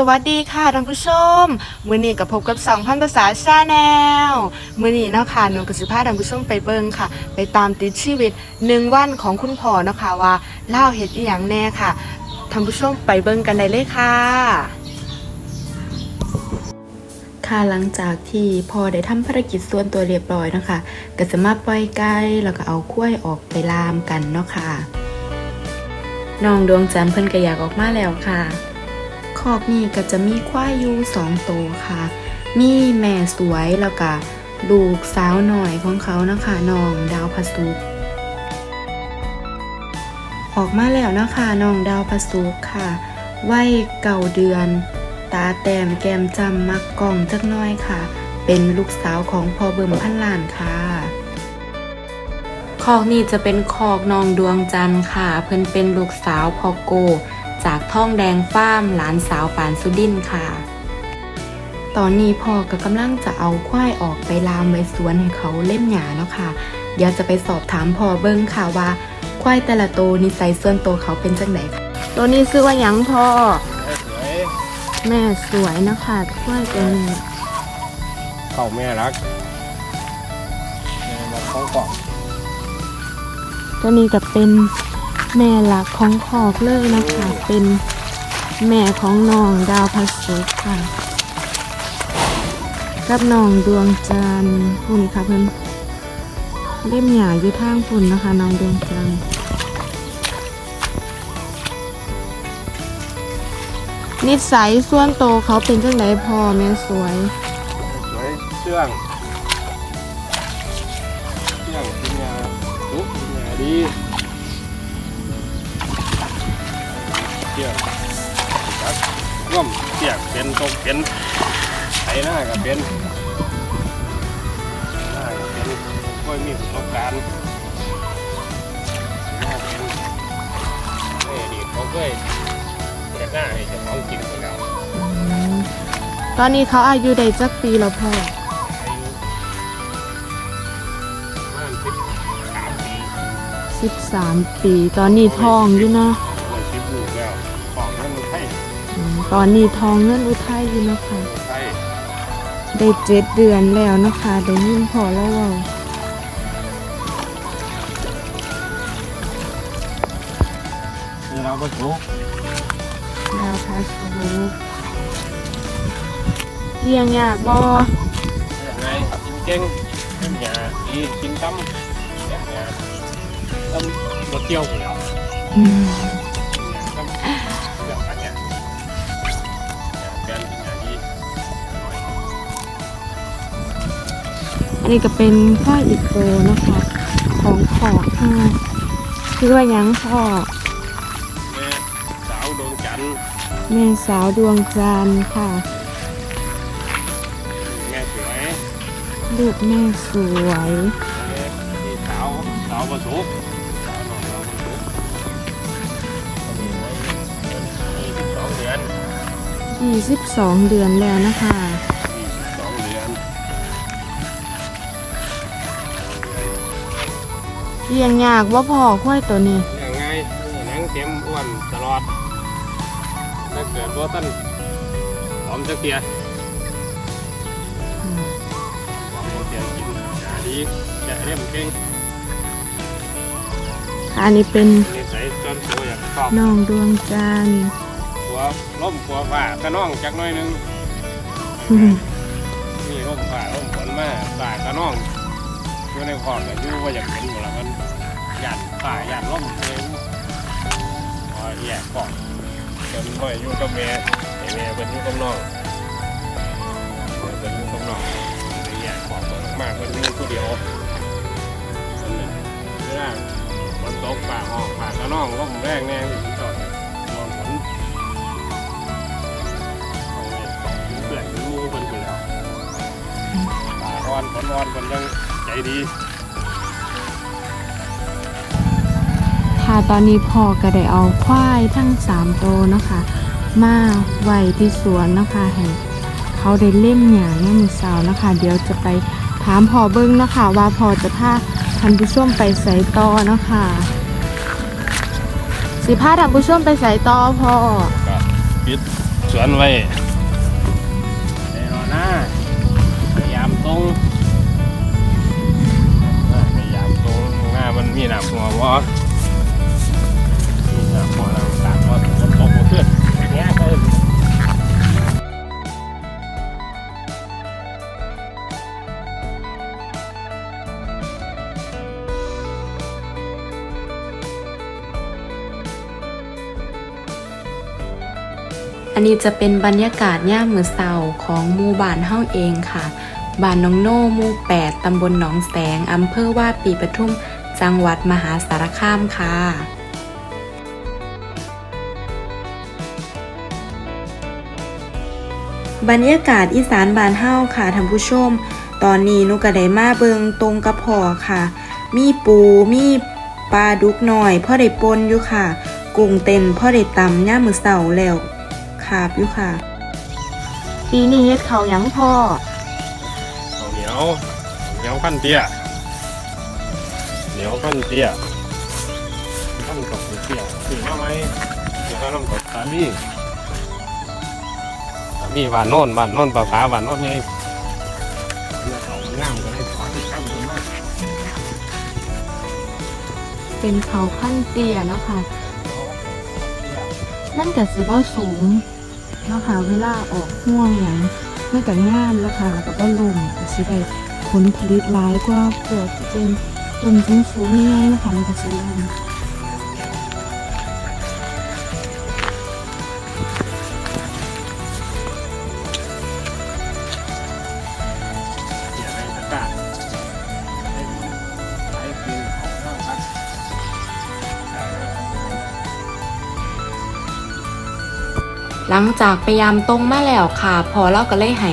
สวัสดีค่ะท่านผู้ชม มือนี้กับพบกับสองพันภาษาชาแนลมือนี้เนาะค่ะหนูกับสิพาท่านผู้ชมไปเบิ่งค่ะ ไปตามติดชีวิตหนึ่งวันของคุณพ่อเนาะค่ะว่าเล่าเหตุอหย่างแน่ค่ะท่านผู้ชมไปเบิ่งกันได้เลยค่ะ ค่ะหลังจากที่พอได้ทำภารกิจส่วนตัวเรียบร้อยเนาะคะก็จะมาปล่อยไก่แล้วก็เอาคุ้ยออกไปลามกันเนาะค่ะน้องดวงจันทร์เพิ่นก็อยากออกมาแล้วค่ะ คอกนี่ก็จะมีควายอยู่สองตัวค่ะ มีแม่สวยแล้วก็ลูกสาวหน่อยของเขานะคะน้องดาวพะสุกออกมาแล้วนะคะน้องดาวพะสุกค่ะวัยเก่าเดือน ตาแต้มแก้มจำมักกล่องจักหน้อยค่ะ เป็นลูกสาวของพ่อเบิ่มพันล้านค่ะคอกนี่จะเป็นคอกนองดวงจันทร์ค่ะ เพิ่นเป็นลูกสาวพ่อโก จากท่องแดงฟาร์มหลานสาวปานสุดินค่ะ ตอนนี้พ่อก็กำลังจะเอาควายออกไปลามไว้สวนให้เขาเล่มหยาเนาะค่ะ เดี๋ยวจะไปสอบถามพ่อเบิ่งค่ะว่าควายแต่ละตัวนิสัยส่วนตัวเขาเป็นจังไดค่ะตัวนี้ซื้อว่าหยังพ่อสวยแม่สวยนะคะควายตัวนี้เข้าแม่รักแม่มาของกล่องตัวนี้ก็เป็น แม่หลักของขอกเลยนะคะ เป็นแม่ของน้องดาวพัสสุกค่ะ กับน้องดวงจันทร์คุณค่ะเพิ่อนเล่มหยาอยู่ทางฝุ่นนะคะน้องดวงจันทร์นิสัยส่วนโตเขาเป็นจังไดพอแม่สวย สวยเชื่องเชื่องกินยาลุกกินยาดี ร่วมเสียกเป็นตกเป็นไถหน้ากับเป็นหน้ากับเป็นค่มีประสบการณ์หน้าเป็นเอ้ยดีเขาเคยเปิดหน้าให้เจ้าของกินกันแล้วตอนนี้เขาอายุได้จักปีแล้วพ่ออายุประมาณสิบสามปี สิบสามปี ตอนนี้ทองอยู่เนาะ ตอนนี้ทองเงินอุทัยอยู่เนาะคะไทยได้เจ็ดเดือนแล้วเนาะคะได้ยินพอแล้วเว่านี่เราก็ถูกดาวพาสูเลี้ยงยากบ่ยังไงกินเก่งกินหยาดีกินตั้มอย่างเงี้ยตั้มรถเที่ยวอยู่แล้ว นนี้ก็เป็นพ่ออีกโตเนาะคะ ของขอกค่ะคือว่าหยังพ่อแม่สาวดวงจันทร์แม่สาวดวงจันทร์ค่ะแม่สวยลูกแม่สวยแม่ที่สาวสาวประสุกสาวน้องสาวประสุกคนนี้ไว้เดือนยี่สิบสองเดือน22เดือนแล้วนะคะ เลี้ยงยากว่าพ่อควายตัวนี้ยังไงหนังเต็มอ้วนตลอดถ้าเกิดว่าท่านหอมจะเกียร์หอมจะเกียร์กินยาดีจะเรียมเก่งอันนี้เป็นนิสัยจนตัวอยากชอบน้องดวงจันทร์ตัวล่มตัวฝ่าก็น้องจักหน้อยหนึงอืมมีล่มฝ่าล่มฝนมาฝ่าก็น้อง อยู่ในคอกแต่อยู่ว่าอยากเป็นหมดแล้วมันหยาดฝ่าหยาดล่มเลยพอแยกคอกจนว่าอยู่กับแม่ไอ้แม่เป็นอยู่กับน้องเป็นลูกกำนองเลยแยกของมากเป็นลูกผู้เดียวคนหนึ่งเวลาฝนตกป่าห้องป่ากระน้องล่มแรงแน่อยู่ที่จอดมองฝนเอาไว้ของเพื่อนมูเป็นไปแล้วป่าร้อนฝนร้อนคนยัง ใจดี ค่ะตอนนี้พ่อก็ได้เอาควายทั้งสามโตวเนาะคะมาไว้ที่สวนเนาะคะให้เขาได้เล่มหยางเนี่ยมือสาวนะคะ เดี๋ยวจะไปถามพ่อเบิ้งเนาะคะว่าพ่อจะพาท่านผู้ชมไปใส่ต่อเนาะคะสิพาท่านผู้ชมไปใส่ต่อพ่อก็ปิดสวนไว้ในรอหน้าพยายามตรง มันมีหนักหัววะมีหนักหัวเราต่างว่าฝนตกเพื่อนอย่างเงี้ยก็อันนี้จะเป็นบรรยากาศย่ามมือเศร้าของหมู่บ้านเฮาเองค่ะ บ้านน้องโน่หมู่8ตำบลหนองแสง อำเภอว่าปีปทุม จังหวัดมหาสารคามค่ะบรรยากาศอีสานบ้านเฮาค่ะท่านผู้ชม ตอนนี้หนุก็ได้มาเบิงตรงกระพอค่ะ มีปูมีปลาดุกหน่อยพ่อได้ปนอยู่ค่ะ กุ้งเต้นพ่อได้ตำย่ามมือเสาแล้วขาบอยู่ค่ะ ปีนี้เฮ็ดเขาวหยังพ่อข้าวเหนียวเหนียวขั้นเตี้ย เหนียวขั้นเตี้ยขั้นกับเตี้ยถึงมาไหมถึงมาน้ำตกตามีตามีบ้านโน่นบ้านโน่นปลาฟ้าบ้านโน่นไงเนี่ยเขางามก็ได้ขอที่ข้ามตรงนั้นเป็นเขาขั้นเตี้ยเนาะค่ะนั่นก็สิว่าสูงเนาะค่ะเวลาออกห่วงอย่างมันก็งามแล้วค่ะแล้วก็บ่ลมก็สิได้ผลผลิตหลายกว่าพวกที่เป็น ต้นสูงสูงๆใหญ่ๆนะคะมันก็สิลมเสียในตะกร้าเป็นสายคืนของเราครับหลังจากพยายามตรงมาแล้วค่ะ พอเราก็เลยให้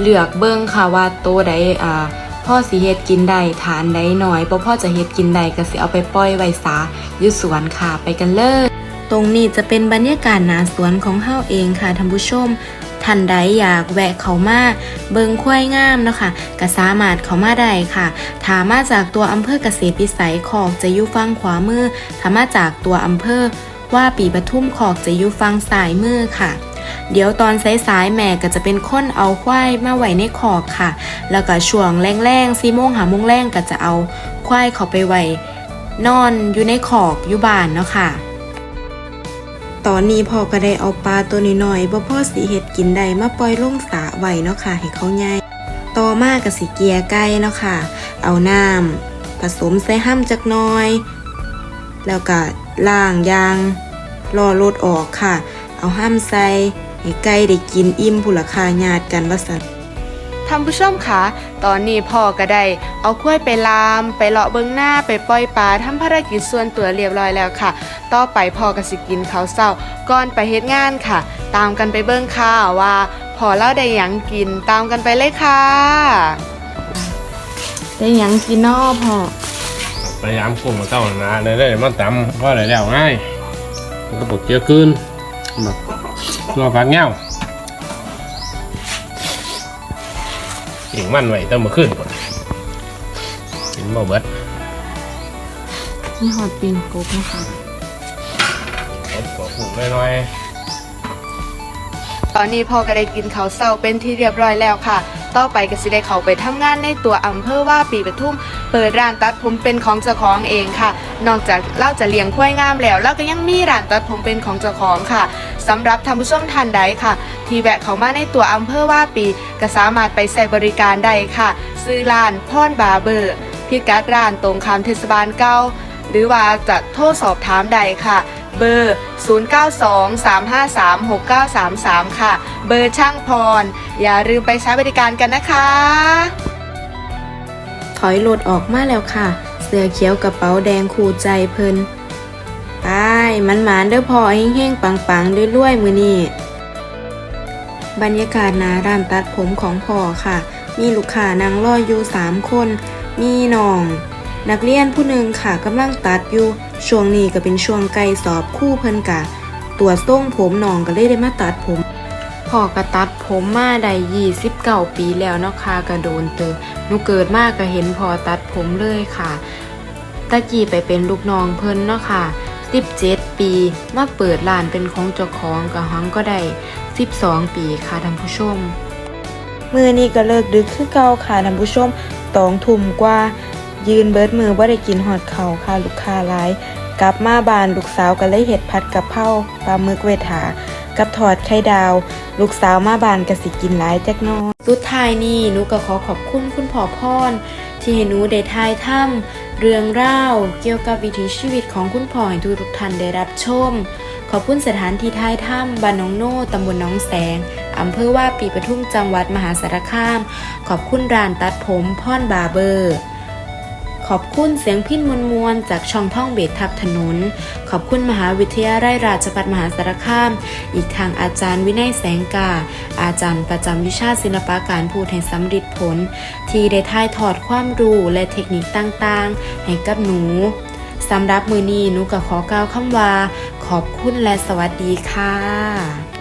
เลือกเบิ่งค่ะว่าตัวใดอ่า พ่อสิเฮ็ดกินได้ฐานใดหน่อยบ่พ่อจะเฮ็ดกินได้ก็สิเอาไปปล่อยไว้ซาอยู่สวนค่ะไปกันเลยตรงนี้จะเป็นบรรยากาศหนาสวนของเฮาเองค่ะท่านผู้ชมท่านใดอยากแวะเขามาเบิงควายงามเนาะค่ะก็สามารถเขามาได้ค่ะถามาจากตัวอำเภอเกษตรวิสัยขอกจะอยู่ฝั่งขวามือถามาจากตัวอำเภอว่าปีปทุมขอกจะอยู่ฝั่งซ้ายมือค่ะ เดี๋ยวตอนสายๆแม่ก็จะเป็นคนเอาควายมาไว้ในขอกค่ะ แล้วก็ช่วงแรงๆสี่โมงหาโมงแรงก็จะเอาควายเขาไปไว้นอนอยู่ในขอกอยู่บ้านเนาะค่ะ ตอนนี้พ่อก็ได้เอาปลาตัวน้อยๆบ่พ่อสีเห็ดกินได้มาปล่อยลงสระไว้เนาะค่ะให้เขาใหญ่ต่อมาก็สิเกียไก่เนาะค่ะ เอาน้ำผสมใส่ห้ำจักน้อย แล้วก็ล้างยางรอรดออกค่ะ เอาห้ำใส่ให้ไก่ได้กินอิ่มผู้ละคาญาติกันว่าสันท่านผู้ชมคะตอนนี้พ่อก็ได้เอากล้วยไปลาม ไปเลาะเบิงหน้าไปปล่อยปลาทำภารกิจส่วนตัวเรียบร้อยแล้วค่ะ ต่อไปพ่อก็สิกินข้าวเช้าก่อนไปเฮ็ดงานค่ะ ตามกันไปเบิ่งข่าวว่าพ่อเล่าได้หยังกินตามกันไปเลยค่ะ ได้หยังกินนอพ่อพยายามกุ้งมาเต้าหนาได้ได้มาตำเพราะอะไรแล้วง่ายมันก็ปลุกเยอะขึ้น แบบรอฟังเงี้ยวกิ่งมันไว้ต้องมาขึ้นก่อนกินบ่เบิดนี่หอดปิงกบนะคะเอาปอกปลูกน้อยตอนนี้พ่อก็ได้กินข้าวเช้าเป็นที่เรียบร้อยแล้วค่ะ ต่อไปก็สิได้เข้าไปทำงานในตัวอำเภอว่าปีปทุม เปิดร้านตัดผมเป็นของเจ้าของเองค่ะ นอกจากเราจะเลี้ยงควายงามแล้วเราก็ยังมีร้านตัดผมเป็นของเจ้าของค่ะสำหรับท่านผู้ชมท่านใดค่ะ ที่แวะเข้ามาในตัวอำเภอว่าปีก็สามารถไปใช้บริการได้ค่ะ ซื้อร้านพอนบาเบอร์พิกัดร้านตรงข้ามเทศบาลเก้าหรือว่าจะโทรสอบถามใดค่ะ เบอร์ 0923536933 ค่ะ เบอร์ช่างพร อย่าลืมไปใช้บริการกันนะคะ ถอยรถออกมาแล้วค่ะ เสื้อเขียวกระเป๋าแดงคู่ใจเพิ่นไปมันหมานเด้อพ่อเฮงๆปังๆด้วยรวยมือนี่บรรยากาศหนาร้านตัดผมของพ่อค่ะ มีลูกค้านั่งรออยู่สามคน มีน้อง นักเรียนผู้หนึ่งค่ะกำลังตัดอยู่ ช่วงนี้ก็เป็นช่วงใกล้สอบคู่เพิ่นกะตัวจส่งผมน้องก็เลยได้มาตัดผม พ่อก็ตัดผมมาได้ยี่สิบเก้าปีแล้วเนาะค่ะกระโดนเตอหนูเกิดมากก็เห็นพ่อตัดผมเลยค่ะ ตะกี้ไปเป็นลูกน้องเพิ่นเนาะค่ะ17ปีมาเปิดร้านเป็นของเจ้าของก็หังก็ได้12ปีค่ะท่านผู้ชมมือนี้ก็เลิกดึกคือเก่าค่ะท่านผู้ชมตองทุ่มกว่า ยืนเบิดมือบ่าได้กินหอดเขาค่ะลูกค้าหลาย กลับมาบานลูกสาวก็เลยเห็ดผัดกะเพราปลาหมึกเวทา กับทอดไข่ดาว ลูกสาวมาบ้านก็สิกินหลายจักน้อยสุดท้ายนี้หนูก็ขอขอบคุณคุณพ่อพรที่ให้หนูได้ทายถ้ำเรื่องเล่าเกี่ยวกับวิถีชีวิตของคุณพ่อให้ทุกท่านได้รับชม ขอบคุณสถานที่ทายถ้ำบ้านน้องโน่ตำบลน้องแสงอำเภอว่าปีปทุมจังหวัดมหาสารคาม ขอบคุณร้านตัดผมพ่อนบาร์เบอร์ ขอบคุณเสียงพินมวลมวลๆจากช่องท่องเบสทับถนน ขอบคุณมหาวิทยาลัยราชภัฏมหาสารคาม อีกทางอาจารย์วินัยแสงกา อาจารย์ประจำวิชาศิลปะการพูดให้สำเร็จผล ที่ได้ถ่ายทอดความรู้และเทคนิคต่างๆ ให้กับหนูสำหรับมือนี้หนูก็ขอกล่าวคำว่า ขอบคุณและสวัสดีค่ะ